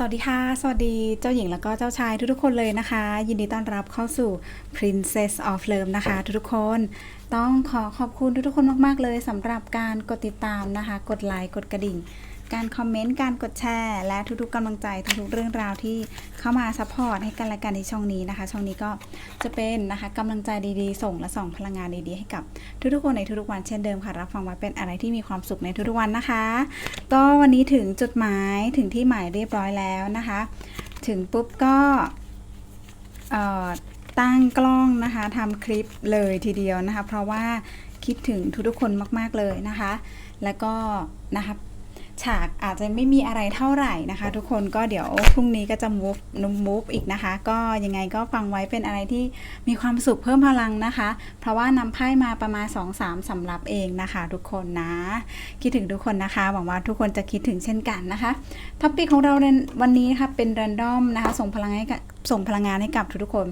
สวัสดีค่ะ สวัสดีเจ้าหญิงแล้วก็เจ้าชายทุกๆคนเลยนะคะ ยินดีต้อนรับเข้าสู่ Princess of Love นะคะ ทุกๆคน ต้องขอขอบคุณทุกๆคนมากๆเลยสำหรับการกดติดตามนะคะ กดไลค์กดกระดิ่ง การคอมเมนต์ การกดแชร์ และทุกๆกำลังใจทุกๆเรื่องราวที่เข้ามาซัพพอร์ตให้กันและกันในช่องนี้นะคะ ช่องนี้ก็จะเป็นนะคะกำลังใจดีๆ ส่งและส่องพลังงานดีๆ ให้กับทุกๆคนในทุกๆวันเช่นเดิมค่ะ รับฟังไว้เป็นอะไรที่มีความสุขในทุกๆวันนะคะ ก็วันนี้ถึงจุดหมายถึงที่หมายเรียบร้อยแล้วนะคะ ถึงปุ๊บก็ตั้งกล้องนะคะทำคลิปเลยทีเดียวนะคะ เพราะว่าคิดถึงทุกๆคนมาก ๆเลยนะคะ แล้วก็นะคะ ฉากอาจจะไม่มีอะไรเท่าไหร่นะคะ ทุกคนก็เดี๋ยวพรุ่งนี้ก็จะมูฟนุมูฟอีกนะคะ ก็ยังไงก็ฟังไว้เป็นอะไรที่มีความสุขเพิ่มพลังนะคะ เพราะว่านำไพ่มาประมาณ 2-3สำรับเองนะคะ ทุกคนนะ คิดถึงทุกคนนะคะ หวังว่าทุกคนจะคิดถึงเช่นกันนะคะท็อปิกของเราในวันนี้นะคะเป็น r รนดอมนะคะ ส่งพลังให้กับส่งพลังงานให้กับทุกๆคน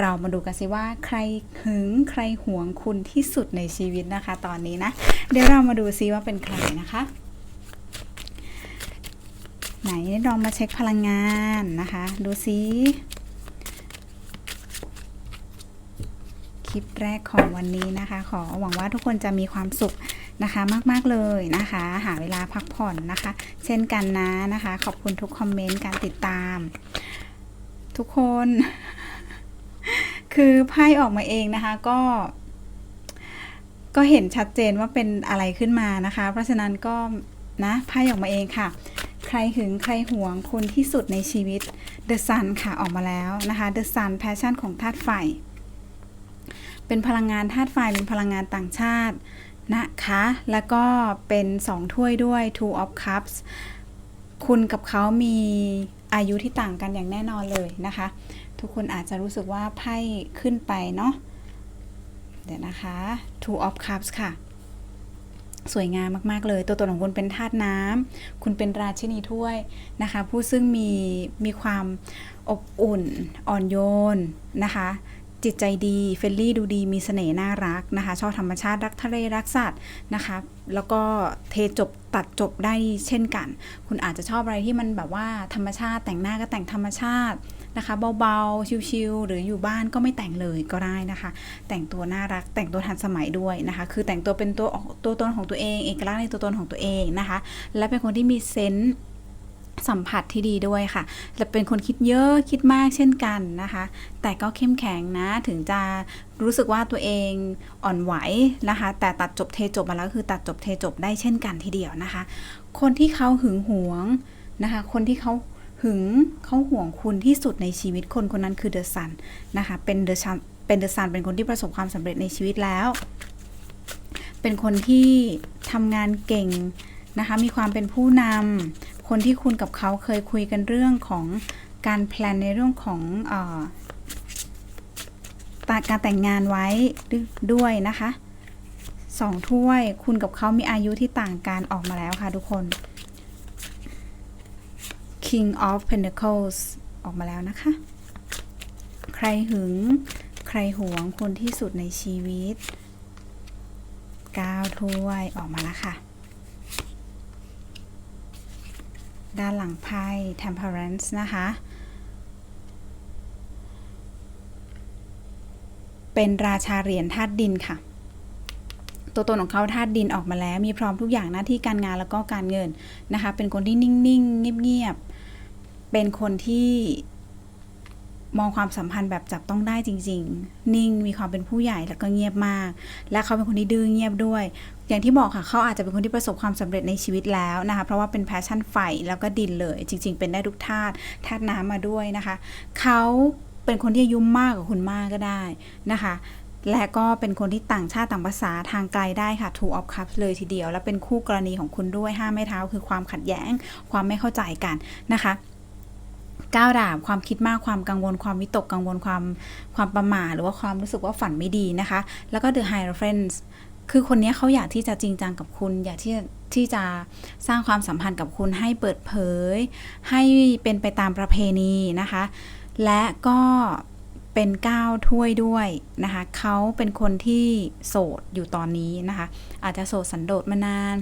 เรามาดูกันสิว่าใครหึงใครหวงคุณที่สุดในชีวิตนะคะ ตอนนี้นะ เดี๋ยวเรามาดูซิว่าเป็นใครนะคะ ไหนลองมาเช็คพลังงานนะคะ ดูซิคลิปแรกของวันนี้นะคะ ขอหวังว่าทุกคนจะมีความสุขนะคะมาก ๆ เลยนะคะ หาเวลาพักผ่อนนะคะ เช่นกันนะนะคะ ขอบคุณทุกคอมเมนต์การติดตาม ทุกคน คือไพ่ออกมาเองนะคะก็ ก็เห็นชัดเจนว่าเป็นอะไรขึ้นมานะคะ เพราะฉะนั้นก็นะไพ่ออกมาเองค่ะ รหึงใครหวงคนที่สุดในชีวิต The Sun ค่ะออกมาแล้วนะคะ The Sun Passion ของธาตุไฟ เป็นพลังงานธาตุไฟเป็นพลังงานต่างชาตินะคะ แล้วก็เป็น 2 ถ้วยด้วย Two of Cups คุณกับเขามีอายุที่ต่างกันอย่างแน่นอนเลยนะคะ ทุกคนอาจจะรู้สึกว่าไพ่ขึ้นไปเนาะเดี๋ยวนะคะ Two of Cups ค่ะ สวยงามมากๆเลย ตัวตนของคุณเป็นธาตุน้ำคุณเป็นราชินีถ้วยนะคะ ผู้ซึ่งมีมีความอบอุ่น อ่อนโยนนะคะจิตใจดีเฟรนลี่ดูดีมีเสน่ห์น่ารักนะคะ ชอบธรรมชาติรักทะเลรักสัตว์นะคะ แล้วก็เทจบตัดจบได้เช่นกัน คุณอาจจะชอบอะไรที่มันแบบว่าธรรมชาติแต่งหน้าก็แต่งธรรมชาติ นะคะเบาๆ ชิลๆหรืออยู่บ้านก็ไม่แต่งเลยก็ได้นะคะ แต่งตัวน่ารักแต่งตัวทันสมัยด้วยนะคะ คือแต่งตัวเป็นตัวตัวตนของตัวเอง เอกลักษณ์ในตัวตนของตัวเองนะคะ และเป็นคนที่มีเซนส์สัมผัสที่ดีด้วยค่ะและเป็นคนคิดเยอะคิดมากเช่นกันนะคะ แต่ก็เข้มแข็งนะ ถึงจะรู้สึกว่าตัวเองอ่อนไหวนะคะ แต่ตัดจบเทจบมาแล้วคือตัดจบเทจบได้เช่นกันทีเดียวนะคะ คนที่เขาหึงหวงนะคะ คนที่เขา หึงเขาห่วงคุณที่สุดในชีวิตคนคนนั้นคือเดอะซันนะคะ เป็นเดอะซันเป็นเดอะซันเป็นคนที่ประสบความสำเร็จในชีวิตแล้ว เป็นคนที่ทำงานเก่งนะคะ มีความเป็นผู้นำคนที่คุณกับเขาเคยคุยกันเรื่องของการแพลนในเรื่องของเออการแต่งงานไว้ด้วยนะคะสองถ้วย คุณกับเขามีอายุที่ต่างกันออกมาแล้วค่ะทุกคน King of Pentacles ออกมาแล้วนะคะ ใครหึง ใครหวงคนที่สุดในชีวิต9ถ้วยออกมาแล้วค่ะ ด้านหลังไพ่ Temperance นะคะ เป็นราชาเหรียญธาตุดินค่ะ ตัวตนของเขาธาตุดินออกมาแล้ว มีพร้อมทุกอย่างหน้าที่การงานแล้วก็การเงินนะคะ เป็นคนที่นิ่ง ๆ เงียบ ๆ เป็นคนที่มองความสัมพันธ์แบบจับต้องได้จริง ๆ นิ่งมีความเป็นผู้ใหญ่แล้วก็เงียบมาก และเขาเป็นคนที่ดื้อเงียบด้วย อย่างที่บอกค่ะเขาอาจจะเป็นคนที่ประสบความสำเร็จในชีวิตแล้วนะคะเพราะว่าเป็นแพชชั่นไฟแล้วก็ดินเลย จริง ๆ เป็นได้ทุกธาตุธาตุน้ำมาด้วยนะคะเขาเป็นคนที่อายุมากกว่าคุณมากก็ได้นะคะและก็เป็นคนที่ต่างชาติต่างภาษาทางไกลได้ค่ะ Two of Cups เลยทีเดียว และเป็นคู่กรณีของคุณด้วยห้าไม้เท้าคือความขัดแย้ง ความไม่เข้าใจกันนะคะ ก้าวดาบความคิดมากความกังวลความวิตกกังวลความความประหม่าหรือว่าความรู้สึกว่าฝันไม่ดีนะคะ แล้วก็ The Hierophant คือคนนี้เขาอยากที่จะจริงจังกับคุณ อยากที่ที่จะสร้างความสัมพันธ์กับคุณให้เปิดเผย ให้เป็นไปตามประเพณีนะคะ และก็เป็นก้าวถ้วยด้วยนะคะเขาเป็นคนที่โสดอยู่ตอนนี้นะคะ อาจจะโสดสันโดษมานาน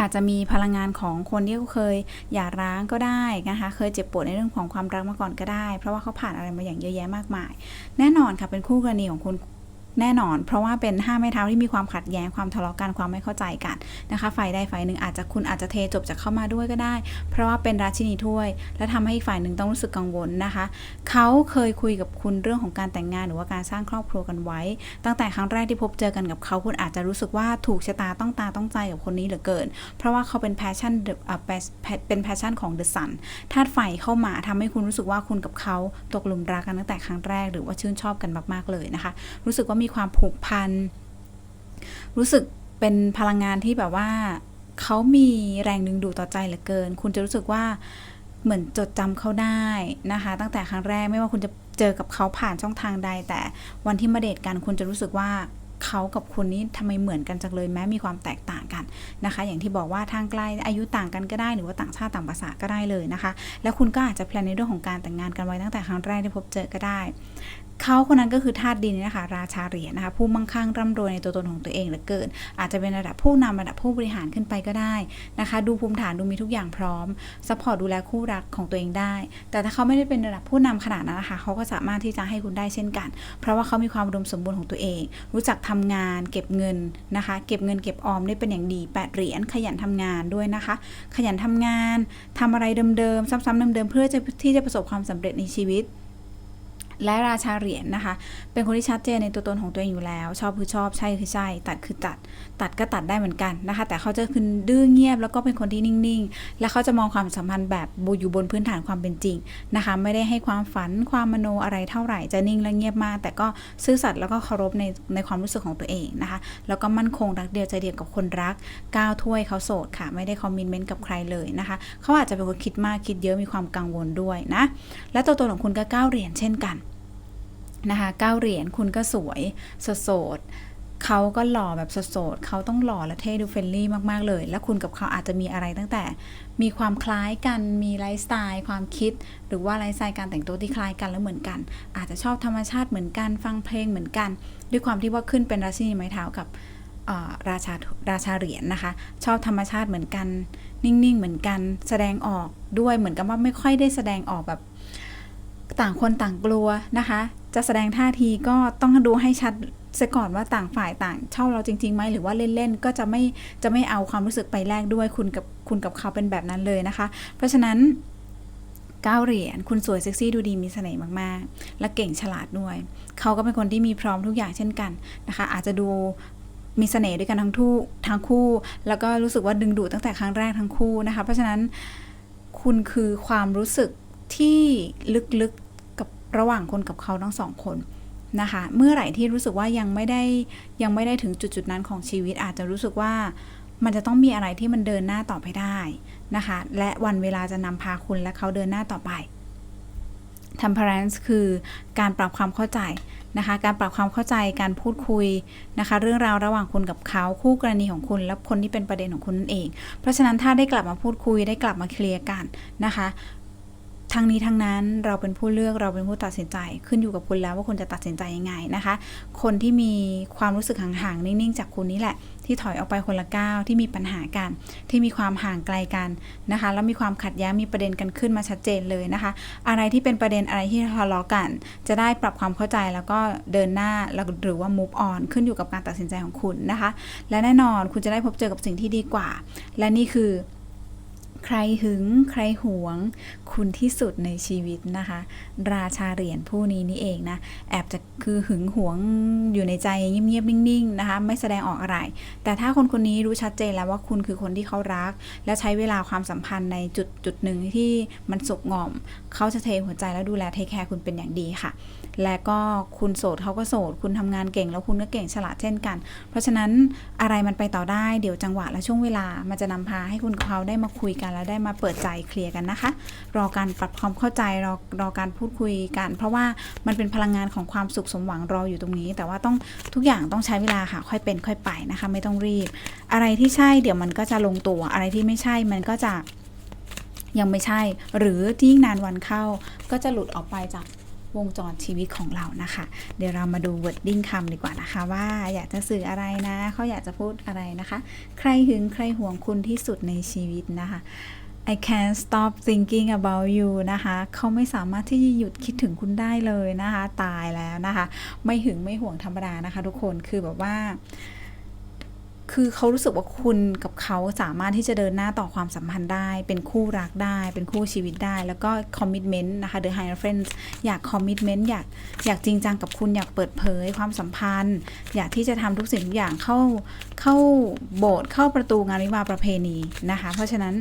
อาจจะมีพลังงานของคนที่เคยหย่าร้างก็ได้นะคะ เคยเจ็บปวดในเรื่องของความรักมาก่อนก็ได้ เพราะว่าเขาผ่านอะไรมาอย่างเยอะแยะมากมาย แน่นอนค่ะเป็นคู่กรณีของคุณ แน่นอน เพราะว่าเป็นห้าไม้เท้าที่มีความขัดแย้งความทะเลาะกันความไม่เข้าใจกันนะคะฝ่ายใดฝ่ายหนึ่งอาจจะคุณอาจจะเทจบจากเข้ามาด้วยก็ได้ เพราะว่าเป็นราชินีถ้วย และทำให้อีกฝ่ายหนึ่งต้องรู้สึกกังวลนะคะ เขาเคยคุยกับคุณเรื่องของการแต่งงานหรือว่าการสร้างครอบครัวกันไว้ ตั้งแต่ครั้งแรกที่พบเจอกันกับเขาคุณอาจจะรู้สึกว่าถูกชะตาต้องตาต้องใจกับคนนี้เหลือเกิน เพราะว่าเขาเป็นแพชชั่นเป็นแพชชั่นของเดอะซันธาตุไฟเข้ามาทำให้คุณรู้สึกว่าคุณกับเขาตกหลุมรักกันตั้งแต่ครั้งแรก หรือว่าชื่นชอบกันมากๆเลยนะคะ รู้สึกว่ามีความผูกพัน รู้สึกเป็นพลังงานที่แบบว่าเขามีแรงดึงดูดต่อใจเหลือเกิน คุณจะรู้สึกว่าเหมือนจดจำเขาได้นะคะ ตั้งแต่ครั้งแรกไม่ว่าคุณจะเจอกับเขาผ่านช่องทางใด แต่วันที่มาเดทกันคุณจะรู้สึกว่าเขากับคุณนี่ทำไมเหมือนกันจังเลยแม้มีความแตกต่างกันนะคะ อย่างที่บอกว่าทางไกลอายุต่างกันก็ได้หรือว่าต่างชาติต่างภาษาก็ได้เลยนะคะ แล้วคุณก็อาจจะแพลนในเรื่องของการแต่งงานกันไว้ตั้งแต่ครั้งแรกที่พบเจอก็ได้เขาคนนั้นก็คือธาตุดินนะคะราชาเหรียญนะคะผู้มั่งคั่งร่ำรวยในตัวตนของตัวเองเหลือเกิน อาจจะเป็นระดับผู้นำระดับผู้บริหารขึ้นไปก็ได้นะคะ ดูภูมิฐานดูมีทุกอย่างพร้อมซัพพอร์ตดูแลคู่รักของตัวเองได้ แต่ถ้าเขาไม่ได้เป็นระดับผู้นำขนาดนั้นนะคะเขาก็สามารถที่จะให้คุณได้เช่นกัน เพราะว่าเขามีความอุดมสมบูรณ์ของตัวเอง รู้จักทำงาน เก็บเงินนะคะ เก็บเงินเก็บออมได้เป็นอย่างดีแปดเหรียญขยันทำงานด้วยนะคะ ขยันทำงานทำอะไรเดิมๆ ซ้ำๆเดิมๆเพื่อที่จะประสบความสำเร็จในชีวิต และราชาเหรียญนะคะ เป็นคนที่ชัดเจนในตัวตนของตัวเองอยู่แล้ว ชอบคือชอบใช่คือใช่ ตัดคือตัด ตัดก็ตัดได้เหมือนกันนะคะ แต่เขาจะคือดื้อเงียบแล้วก็เป็นคนที่นิ่งๆ และเขาจะมองความสัมพันธ์แบบอยู่บนพื้นฐานความเป็นจริงนะคะ ไม่ได้ให้ความฝันความมโนอะไรเท่าไหร่ จะนิ่งและเงียบมาก แต่ก็ซื่อสัตย์แล้วก็เคารพในในความรู้สึกของตัวเองนะคะ แล้วก็มั่นคงรักเดียวใจเดียวกับคนรักก้าวถ้วยเขาโสดค่ะ ไม่ได้คอมมิชเมนต์กับใครเลยนะคะ เขาอาจจะเป็นคนคิดมากคิดเยอะมีความกังวลด้วยนะ และตัวตนของคุณก็ก้าวเหรียญเช่นกัน นะคะเก้าเหรียญคุณก็สวยสดสดเขาก็หล่อแบบสดสดๆเขาต้องหล่อและเท่ดูเฟรนลี่มากๆเลย แล้วคุณกับเขาอาจจะมีอะไรตั้งแต่ มีความคล้ายกัน มีไลฟ์สไตล์ ความคิด หรือว่าไลฟ์สไตล์การแต่งตัวที่คล้ายกันแล้วเหมือนกัน อาจจะชอบธรรมชาติเหมือนกัน ฟังเพลงเหมือนกัน ด้วยความที่ว่าขึ้นเป็นราชินีไม้เท้ากับราชาราชาเหรียญนะคะ ชอบธรรมชาติเหมือนกัน นิ่งๆ เหมือนกัน แสดงออกด้วยเหมือนกับว่าไม่ค่อยได้แสดงออกแบบต่างคนต่างกลัวนะคะ จะแสดงท่าทีก็ต้องดูให้ชัดเสียก่อนว่าต่างฝ่ายต่างชอบเราจริงๆไหมหรือว่าเล่นๆก็จะไม่จะไม่เอาความรู้สึกไปแลกด้วยคุณกับคุณกับเขาเป็นแบบนั้นเลยนะคะ เพราะฉะนั้นก้าวเหรียญคุณสวยเซ็กซี่ดูดีมีเสน่ห์มากๆ และเก่งฉลาดด้วย เขาก็เป็นคนที่มีพร้อมทุกอย่างเช่นกันนะคะ อาจจะดูมีเสน่ห์ด้วยกันทั้งทู่ทั้งคู่ แล้วก็รู้สึกว่าดึงดูดตั้งแต่ครั้งแรกทั้งคู่นะคะ เพราะฉะนั้นคุณคือความรู้สึกที่ลึกๆ ระหว่างคนกับเขาทั้งสองคนนะคะ เมื่อไหร่ที่รู้สึกว่ายังไม่ได้ยังไม่ได้ถึงจุดๆนั้นของชีวิตอาจจะรู้สึกว่ามันจะต้องมีอะไรที่มันเดินหน้าต่อไปได้นะคะ และวันเวลาจะนำพาคุณและเขาเดินหน้าต่อไป temperance คือการปรับความเข้าใจนะคะ การปรับความเข้าใจการพูดคุยนะคะ เรื่องราวระหว่างคุณกับเขาคู่กรณีของคุณและคนที่เป็นประเด็นของคุณนั่นเอง เพราะฉะนั้นถ้าได้กลับมาพูดคุยได้กลับมาเคลียร์กันนะคะ ทั้งนี้ทั้งนั้นเราเป็นผู้เลือกเราเป็นผู้ตัดสินใจขึ้นอยู่กับคุณแล้วว่าคุณจะตัดสินใจยังไงนะคะ คนที่มีความรู้สึกห่างๆนิ่งๆจากคุณนี่แหละ ที่ถอยออกไปคนละก้าวที่มีปัญหากัน ที่มีความห่างไกลกันนะคะ แล้วมีความขัดแย้งมีประเด็นกันขึ้นมาชัดเจนเลยนะคะ อะไรที่เป็นประเด็นอะไรที่ทะเลาะกัน จะได้ปรับความเข้าใจแล้วก็เดินหน้าหรือว่า move on ขึ้นอยู่กับการตัดสินใจของคุณนะคะ และแน่นอนคุณจะได้พบเจอกับสิ่งที่ดีกว่า และนี่คือ ใครหึงใครหวง คุณที่สุดในชีวิตนะคะ ราชาเหรียญผู้นี้นี่เองนะ แอบจะคือหึงหวงอยู่ในใจเงียบๆนิ่งๆนะคะ ไม่แสดงออกอะไร แต่ถ้าคนคนนี้รู้ชัดเจนแล้วว่าคุณคือคนที่เขารัก และใช้เวลาความสัมพันธ์ในจุดจุดหนึ่งที่มันสุกงอม เขาจะเทหัวใจและดูแลเทคแคร์คุณเป็นอย่างดีค่ะ และก็คุณโสดเขาก็โสด คุณทำงานเก่งแล้วคุณก็เก่งฉลาดเช่นกัน เพราะฉะนั้นอะไรมันไปต่อได้เดี๋ยวจังหวะและช่วงเวลามันจะนำพาให้คุณกับเขาได้มาคุยกันแล้วได้มาเปิดใจเคลียร์กันนะคะ รอการปรับความเข้าใจรอรอการพูดคุยกัน เพราะว่ามันเป็นพลังงานของความสุขสมหวังรออยู่ตรงนี้ แต่ว่าต้องทุกอย่างต้องใช้เวลาค่ะ ค่อยเป็นค่อยไปนะคะ ไม่ต้องรีบ อะไรที่ใช่เดี๋ยวมันก็จะลงตัว อะไรที่ไม่ใช่มันก็จะยังไม่ใช่ หรือที่ยิ่งนานวันเข้าก็จะหลุดออกไปจาก วงจรชีวิตของเรานะคะ เดี๋ยวเรามาดู wording คำดีกว่านะคะ ว่าอยากจะสื่ออะไรนะเขาอยากจะพูดอะไรนะคะ ใครหึงใครห่วงคุณที่สุดในชีวิตนะคะ I can't stop thinking about you นะคะ เขาไม่สามารถที่จะหยุดคิดถึงคุณได้เลยนะคะ ตายแล้วนะคะ ไม่หึงไม่ห่วงธรรมดานะคะ ทุกคนคือแบบว่า คือเขารู้สึกว่าคุณกับเขาสามารถที่จะเดินหน้าต่อความสัมพันธ์ได้ เป็นคู่รักได้ เป็นคู่ชีวิตได้ แล้วก็คอมมิชเมนต์นะคะ The Higher Friends อยากคอมมิชเมนต์อยากอยากจริงจังกับคุณอยากเปิดเผยความสัมพันธ์ อยากที่จะทำทุกสิ่งทุกอย่างเข้าเข้าโบสถ์เข้าประตูงานวิวาประเพณีนะคะ เพราะฉะนั้น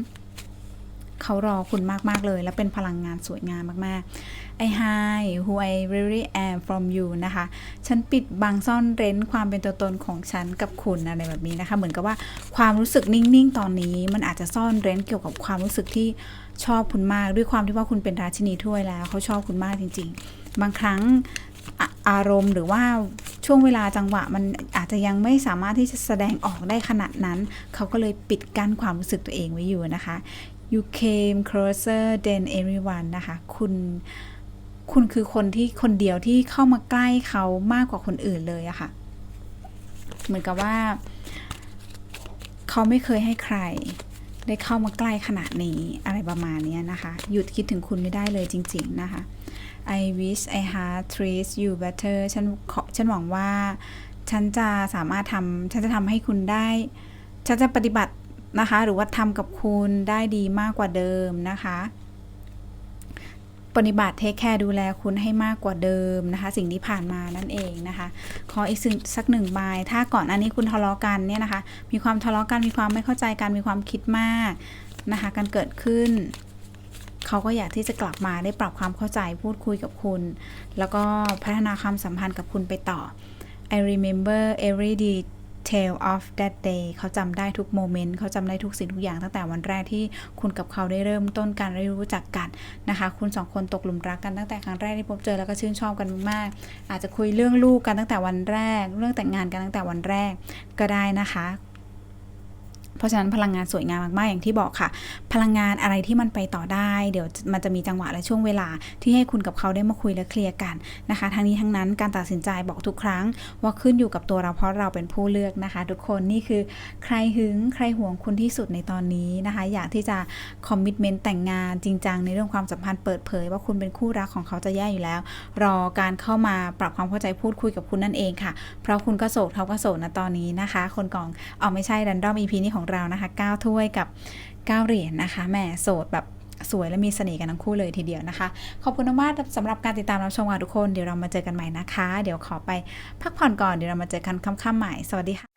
เขารอคุณมากๆเลย และเป็นพลังงานสวยงามมากๆ I hi who I really am from you นะคะ ฉันปิดบังซ่อนเร้นความเป็นตัวตนของฉันกับคุณอะไรแบบนี้นะคะ เหมือนกับว่าความรู้สึกนิ่ง ๆ ตอนนี้ มันอาจจะซ่อนเร้นเกี่ยวกับความรู้สึกที่ชอบคุณมาก ด้วยความที่ว่าคุณเป็นราชินีถ้วยแล้ว เขาชอบคุณมากจริง ๆ บางครั้งอะอารมณ์หรือว่าช่วงเวลาจังหวะมันอาจจะยังไม่สามารถที่จะแสดงออกได้ขนาดนั้น เขาก็เลยปิดกั้นความรู้สึกตัวเองไว้อยู่นะคะ you came closer than everyone นะคะ คุณคุณคือคนที่คนเดียวที่เข้ามาใกล้เขามากกว่าคนอื่นเลยอะค่ะ เหมือนกับว่า เขาไม่เคยให้ใคร ได้เข้ามาใกล้ขนาดนี้อะไรประมาณนี้นะคะ หยุดคิดถึงคุณไม่ได้เลยจริง ๆ นะคะ I wish I had treated you better ฉันขอฉันหวังว่า ฉันจะสามารถทำฉันจะทำให้คุณได้ ฉันจะปฏิบัติ นะคะ หรือว่าทำกับคุณได้ดีมากกว่าเดิมนะคะปฏิบัติเทคแคร์ดูแลคุณให้มากกว่าเดิมนะคะ สิ่งที่ผ่านมานั่นเองนะคะ ขออีกสักหนึ่งใบถ้าก่อนอันนี้คุณทะเลาะกันเนี่ยนะคะ มีความทะเลาะกันมีความไม่เข้าใจกันมีความคิดมากนะคะกันเกิดขึ้น เขาก็อยากที่จะกลับมาได้ปรับความเข้าใจพูดคุยกับคุณ แล้วก็พัฒนาความสัมพันธ์กับคุณไปต่อ I remember every tale of that day เขาจำได้ทุกโมเมนต์เขาจำได้ทุกสิ่งทุกอย่างตั้งแต่วันแรกที่คุณกับเขาได้เริ่มต้นการได้รู้จักกันนะคะ คุณสองคนตกหลุมรักกันตั้งแต่ครั้งแรกที่พบเจอแล้วก็ชื่นชอบกันมาก อาจจะคุยเรื่องลูกกันตั้งแต่วันแรก เรื่องแต่งงานกันตั้งแต่วันแรกก็ได้นะคะ เพราะฉะนั้นพลังงานสวยงามมากๆอย่างที่บอกค่ะ พลังงานอะไรที่มันไปต่อได้ เดี๋ยวมันจะมีจังหวะและช่วงเวลาที่ให้คุณกับเขาได้มาคุยและเคลียร์กันนะคะ ทั้งนี้ทั้งนั้นการตัดสินใจบอกทุกครั้ง ว่าขึ้นอยู่กับตัวเราเพราะเราเป็นผู้เลือกนะคะ ทุกคนนี่คือใครหึงใครห่วงคุณที่สุดในตอนนี้นะคะ อยากที่จะคอมมิ t เมนต์แต่งงานจริงจังในเรื่องความสัมพันธ์เปิดเผย ว่าคุณเป็นคู่รักของเขาจะแย่อยู่แล้ว รอการเข้ามาปรับความเข้าใจพูดคุยกับคุณนั่นเองค่ะ เพราะคุณก็โสดเขาก็โสดนะตอนนี้นะคะ คนกองเอาไม่ใช่รันดอม EP นี้ของเรานะคะ 9 ถ้วยกับ 9 เหรียญนะคะแหมโสดแบบสวยและมีเสน่ห์กันทั้งคู่เลยทีเดียวนะคะ ขอบคุณมากสำหรับการติดตามรับชมค่ะทุกคน เดี๋ยวเรามาเจอกันใหม่นะคะ เดี๋ยวขอไปพักผ่อนก่อน เดี๋ยวเรามาเจอกันค่ำๆใหม่ สวัสดีค่ะ